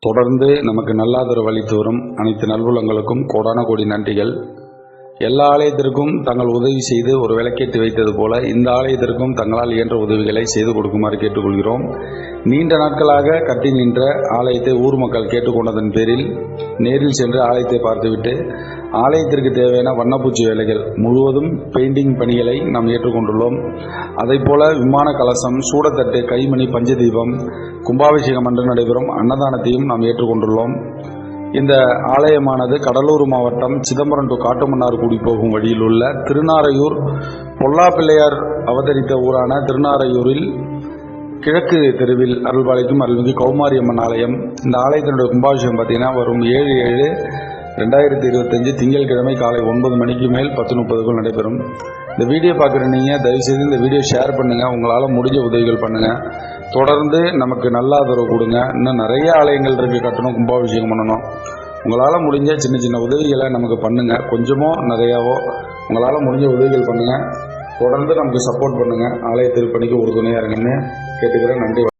தொடர்ந்து நமக்கு நல்லாதரவு அளித்து வரும் அனைத்து நல்வுலங்களுக்கும் கோடான கோடி நன்றிகள். எல்லா ஆலயத்திற்கும் தங்கள் உதவி செய்து ஒரு விளக்கேற்றி வைத்தது போல இந்த ஆலயத்திற்கும் தங்களால் இயன்ற உதவிகளை செய்து கொடுக்குமாறு கேட்டுக்கொள்கிறோம். நீண்ட நாட்களாக கட்டி நின்ற ஆலயத்தை ஊர் மக்கள் கேட்டுக்கொண்டதன் பேரில் நேரில் சென்று ஆலயத்தை பார்த்துவிட்டு ஆலயத்திற்கு தேவையான வண்ணப்பூச்சி வேலைகள் முழுவதும் பெயிண்டிங் பணிகளை நாம் ஏற்றுக்கொண்டுள்ளோம். அதைப்போல விமான கலசம் சூடத்தட்டு கைமணி பஞ்சதீபம் கும்பாபிஷேகம் அன்று நடைபெறும் அன்னதானத்தையும் நாம் ஏற்றுக்கொண்டுள்ளோம். இந்த ஆலயமானது கடலூர் மாவட்டம் சிதம்பரம் டு காட்டுமன்னார்குடி போகும் வழியில் உள்ள திருநாரையூர் பொல்லாப்பிள்ளையார் அவதரித்த ஊரான திருநாரையூரில் கிழக்கு தெருவில் அருள்பாளைக்கும் அருள்மிகு கௌமாரியம்மன் ஆலயம். இந்த ஆலயத்தினுடைய கும்பாபிஷேகம் பார்த்தீங்கன்னா வரும் ஏழு ஏழு ரெண்டாயிரத்தி இருபத்தஞ்சு திங்கட்கிழமை காலை ஒன்பது மணிக்கு மேல் பத்து முப்பதுக்குள் நடைபெறும். இந்த வீடியோ பார்க்குற நீங்கள் தயவுசெய்து இந்த வீடியோ ஷேர் பண்ணுங்கள் உங்களால் முடிஞ்ச உதவிகள் பண்ணுங்கள் தொடர்ந்து நமக்கு நல்ல ஆதரவு கொடுங்க. இன்னும் நிறைய ஆலயங்கள் இருக்குது கட்டணும் கும்பாபிஷேகம் பண்ணணும். உங்களால் முடிஞ்ச சின்ன சின்ன உதவிகளை நமக்கு பண்ணுங்கள் கொஞ்சமோ நிறையாவோ உங்களால் முடிஞ்ச உதவிகள் பண்ணுங்கள் தொடர்ந்து நமக்கு சப்போர்ட் பண்ணுங்கள் ஆலய திருப்பணிக்கு உறுதுணையாக இருங்கன்னு கேட்டுக்கிறேன். நன்றி.